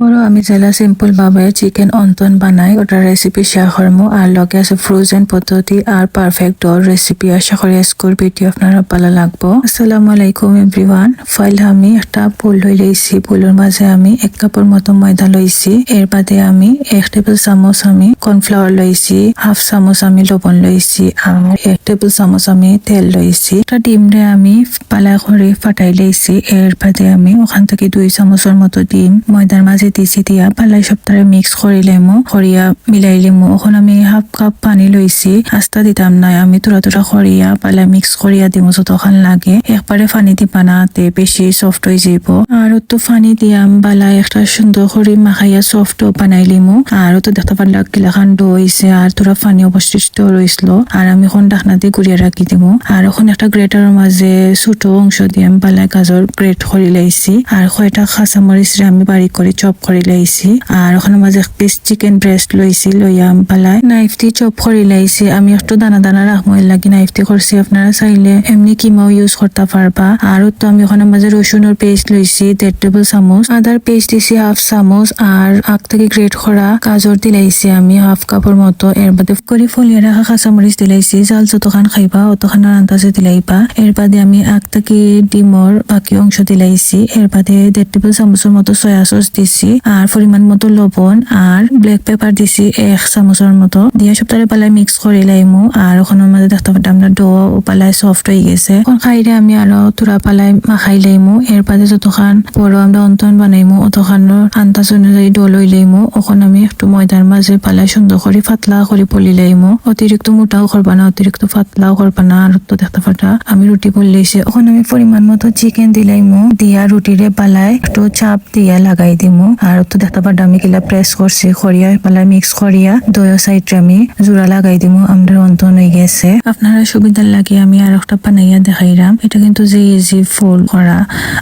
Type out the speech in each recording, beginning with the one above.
বড় আমি জেলা সিম্পল ভাবে চিকেন অন্তন বানাই। ওটার রেসিপি শেয়ার করব আর লগে আছে ফ্রোজেন পদ্ধতি আর পারফেক্ট ডোর রেসিপি আশা করি স্কুল ভিডিও আপনারা ভালো লাগবো। আসসালামু আলাইকুম এভরিওয়ান ফাইল আমি একটা পুল লই লইছি পুলের মাঝে আমি এক কাপের মতো ময়দা লইছি। এর বাদে আমি এক টেবিল চামচ আমি কর্নফ্লাওয়ার লইছি। হাফ চামচ আমি লবণ লইছি। আর এক টেবিল চামচ আমি তেল লইছি। একটা ডিম রে আমি পালা করে ফাটাই লইছি। এর বাদে আমি ওখান থেকে দুই চামচের মতো ডিম ময়দার মাঝে দিছি দিয়া পালাই সপ্তাহে মিক্স করে লেমু করিয়া মিলাই লেমু এখন আমি হাফ কাপ পানি লইছি আস্তা দিতাম নাই। আমি তোরা তোরা করিয়া পালাই মিক্স করিয়া দিমু যতক্ষণ লাগে। একবারে পানি দিবা না তে বেশি সফট হয়ে যাব। আর তো পানি দিয়াম বালাই একটা সুন্দর করে মাখাইয়া সফট বানাই লিমু আর তো দেখতে পারলাম গিলাখান ডো হয়েছে আর তোরা পানি অবশিষ্ট রয়েছিল আর আমি এখন ডাকনা দিয়ে গুড়িয়ে রাখি দিমু। আর এখন একটা গ্রেটারের মাঝে ছোট অংশ দিয়ে আমি বালাই গাজর গ্রেট করে লাইছি আর কয়টা কাঁচামরিচ রে আমি বাড়ি করে চপ করে লাইছি আর ওখানে মাঝে এক পিস চিকেন ব্রেস্ট লইছি, লইয়া বালাই নাইফ দিয়ে চপ করে লাইছি আমি একটু দানা দানা রাখব লাগি নাইফ দিয়ে করছি, আপনারা চাইলে এমনি কিমাও ইউজ করতে পারবা। আর তো আমি ওখানে মাঝে রসুনের পেস্ট লইছি, দেড় টেবিল চামচ, আদার পেস্ট দিছি হাফ চামচ, আর আগ থেকে গ্রেট করা গাজর দিলাইছি আমি হাফ কাপের মতো। এর বাদে করে ফলিয়ে রাখা কাঁচামরিচ দিলাইছি জাল যতখান খাইবা অতখান আন্দাজে দিলাইবা এর বাদে আমি আগ থেকে ডিমর বাকি অংশ দিলাইছি এর বাদে দেড় টেবিল চামচের মতো সয়া সস দিছি আর পরিমাণ মতো লবণ আর ব্ল্যাক পেপার দিছি এক চামচের মতো। দিয়ে সপ্তাহে পালাই মিক্স করে লাইমু আর ওখানের মাঝে দেখতে পারতাম না ডো পালাই সফট হয়ে গেছে খাইলে আমি আরও তুরা পালাই মাখাই লাইমু। এর বাদে যতখান বড় আমরা অন্তন বানাইমু অতখানোর আন্দাজ অনুযায়ী ডো লই লাইমু। ওখান আমি একটু ময়দার মাঝে পালাই সুন্দর করে পাতলা করে পলি লাইমু। অতিরিক্ত মোটাও করবা না অতিরিক্ত পাতলাও করবা না আর তো দেখতে পারতা আমি রুটি বললেছি ওখানে আমি পরিমাণ মতো চিকেন দিলাইমু দিয়া রুটিরে পালাই একটু চাপ দিয়া লাগাই দিমু। আর তো দেখতে পারতাম আমি কিলা প্রেস করছি খরিয়া পালাই মিক্স করিয়া দয়া সাইডে আমি জোড়া লাগাই দিমু, আমাদের অন্তন হয়ে গেছে। আপনারা সুবিধার লাগে আমি আর একটা বানাইয়া দেখাইলাম এটা কিন্তু যে ইজি ফুল করা,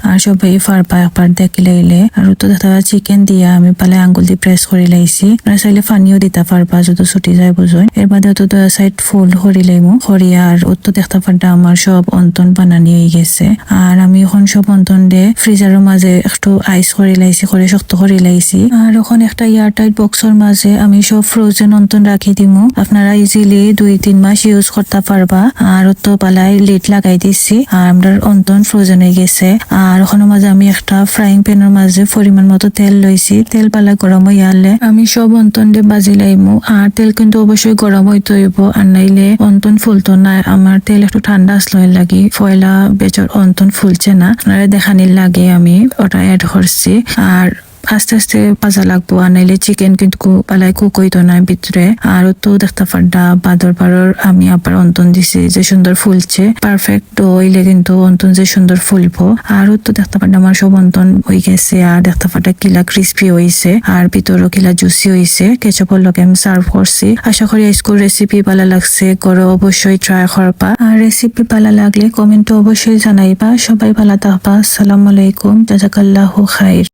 আর সবাই পারবা একবার দেখি লাইলে আর তো দেখা চিকেন দিয়া আমি পালাই আঙ্গুল দিয়ে প্রেস করে লাইছি। আপনারা চাইলে পানিও দিতে পারবা যত ছুটি যায় বুঝুন। এর বাদে তো দয়া সাইড ফুল করি লাইমু। করিয়া আর ও তো দেখতে পারতাম আমার সব অন্তন বানানি হয়ে গেছে। আর আমি এখন সব অন্তন দে ফ্রিজারের মাঝে একটু আইস করে লাইছি, করে শক্ত করে লাইছি আর ওখানে একটা এয়ারটাইট বক্সের মাঝে আমি সব ফ্রোজেন অন্তন রাখি দিমু। আপনারা ইজিলি দুই, তিন মাস ইউজ করতে পারবা। আর তো পালাই লিড লাগাই দিছি। আর আমরা অন্তন ফ্রোজেন হয়ে গেছে। আর ওখানে মাঝে আমি একটা ফ্রাইং প্যানের মাঝে পরিমাণ মতো তেল লইছি তেল পালা গরম আনলে আমি সব অন্তন দিয়ে বাজি লাইমু। আর তেল কিন্তু অবশ্যই গরম হইতে হইব আর নাইলে অন্তন ফুলতো না আমার তেল একটু ঠান্ডা আসলে লাগি ফয়লা বেচর অন্তন ফুলছে না। দেখানির লাগে আমি। ওটা অ্যাড করছি আর আস্তে আস্তে পাজা লাগবো, আর নাইলে চিকেন কিন্তু পালাই কুক হইতো না ভিতরে। আর তো দেখতে পারডা বাদর পারর আমি আবার অন্তন দিছি, যে সুন্দর ফুলছে। পারফেক্ট হইলে কিন্তু অন্তন যে সুন্দর ফুলবো। আর তো দেখতে পারডা আমার সব অন্তন হয়ে গেছে, আর দেখতে পারডা কিলা ক্রিস্পি হইছে, আর ভিতরও কিলা জুসি হইছে। কেচপর লগে আমি সার্ভ করছি। আশা করি স্কুল রেসিপি ভালো লাগছে, করো অবশ্যই ট্রাই করবা। আর রেসিপি ভালো লাগলে কমেন্টে অবশ্যই জানাইবা। সবাই ভালো থাকবা, আসসালামু আলাইকুম, জাজাকাল্লাহু খাইর।